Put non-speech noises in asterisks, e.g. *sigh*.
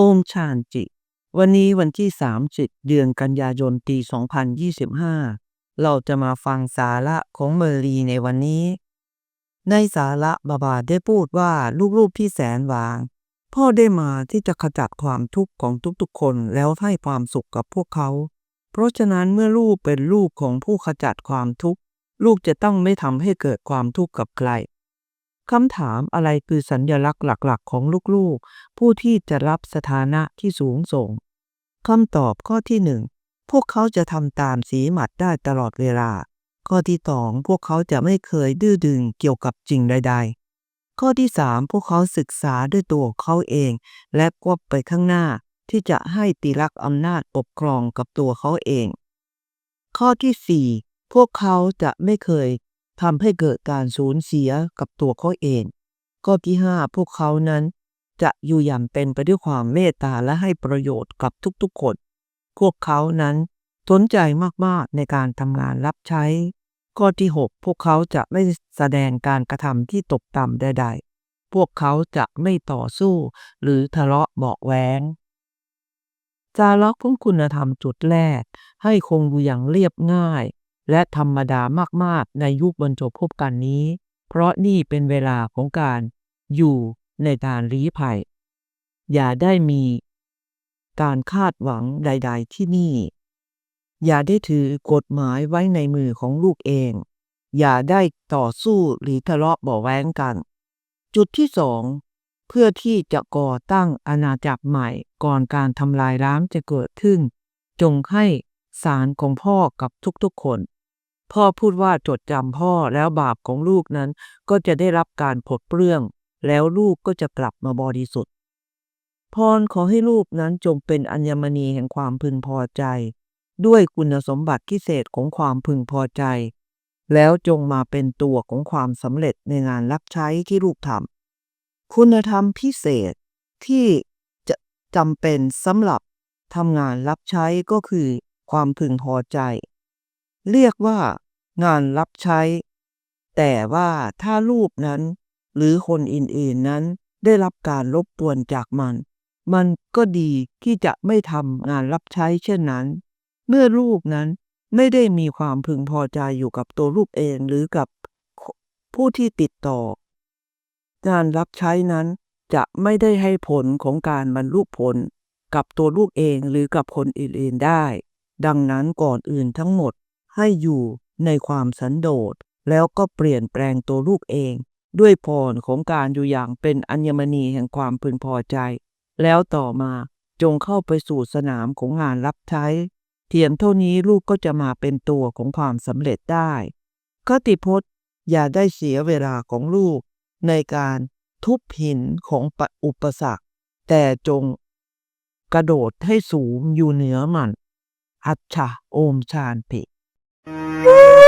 โอมชานจิ วันนี้วันที่ 30 เดือนกันยายนปี 2025 เราจะมาฟังสาระของเมอรีในวันนี้ ในสาระบาบาได้พูดว่าลูกๆที่แสนหวาง พ่อได้มาที่จะขจัดความทุกข์ของทุกๆคนแล้วให้ความสุขกับพวกเขา เพราะฉะนั้นเมื่อลูกเป็นลูกของผู้ขจัดความทุกข์ ลูกจะต้องไม่ทำให้เกิดความทุกข์กับใคร คำถามอะไรคือสัญญลักษณ์หลักๆ ของลูกๆ ผู้ที่จะรับสถานะที่สูงส่งคำตอบข้อที่หนึ่งพวกเขาจะทำตามสีหมัดได้ตลอดเวลา ข้อที่สองพวกเขาจะไม่เคยดื้อดึงเกี่ยวกับจริงใด ๆ ข้อที่สามพวกเขาศึกษาด้วยตัวเขาเอง และกวไปข้างหน้าที่จะให้ตีรักอำนาจปกครองกับตัวเขาเอง ข้อที่สี่พวกเขาจะไม่เคย ทำให้เกิดการสูญเสียกับตัวเขาเอง ข้อที่ห้าพวกเขานั้น จะอยู่อย่างเป็นไปด้วยความเมตตาและให้ประโยชน์กับทุกๆคน พวกเขานั้นสนใจมากๆในการทำงานรับใช้ ข้อที่หกพวกเขาจะไม่แสดงการกระทำที่ตกต่ำใดๆ พวกเขาจะไม่ต่อสู้ หรือทะเลาะเบาะแว้งจาระของคุณธรรมจุดแรก ให้คงอยู่อย่างเรียบง่าย และธรรมดามากๆในยุคบรรจบพบกันนี้ เพราะนี่เป็นเวลาของการอยู่ในการลี้ภัย อย่าได้มีการคาดหวังใด ๆ ที่นี่ อย่าได้ถือกฎหมายไว้ในมือของลูกเอง อย่าได้ต่อสู้หรือทะเลาะเบาแว้งกัน จุดที่สองเพื่อที่จะก่อตั้งอาณาจักรใหม่ก่อนการทำลายล้างจะเกิดขึ้น จงให้สารของพ่อกับทุกๆคน พ่อพูดว่าจดจำพ่อแล้วบาปของลูกนั้นก็จะได้รับการผดเปลื้อง แล้วลูกก็จะกลับมาบริสุทธิ์พรขอให้ลูกนั้นจงเป็นอัญมณีแห่งความพึงพอใจ ด้วยคุณสมบัติพิเศษของความพึงพอใจ แล้วจงมาเป็นตัวของความสำเร็จในงานรับใช้ที่ลูกทำคุณธรรมพิเศษที่จะจำเป็นสำหรับทำงานรับใช้ก็คือความพึงพอใจ เรียกว่างานรับใช้ แต่ว่าถ้าลูกนั้น หรือคนอื่นๆนั้นได้รับการรบกวนจากมัน มันก็ดีที่จะไม่ทำงานรับใช้เช่นนั้น เมื่อลูกนั้นไม่ได้มีความพึงพอใจอยู่กับตัวลูกเองหรือกับผู้ที่ติดต่อ งานรับใช้นั้นจะไม่ได้ให้ผลของการบรรลุผลกับตัวลูกเองหรือกับคนอื่นๆได้ ดังนั้นก่อนอื่นทั้งหมด ให้อยู่ในความสันโดษแล้วก็เปลี่ยนแปลงตัวลูกเอง ด้วยพรของการอยู่อย่างเป็นอัญมณีแห่งความพึงพอใจ แล้วต่อมาจงเข้าไปสู่สนามของงานรับใช้เทียมเท่านี้ลูกก็จะมาเป็นตัวของความสำเร็จได้คติพจน์อย่าได้เสียเวลาของลูก ในการทุบหินของปอุปสรรค แต่จงกระโดดให้สูงอยู่เหนือมัน อัจฉะโอมชานปิ Woo! *laughs*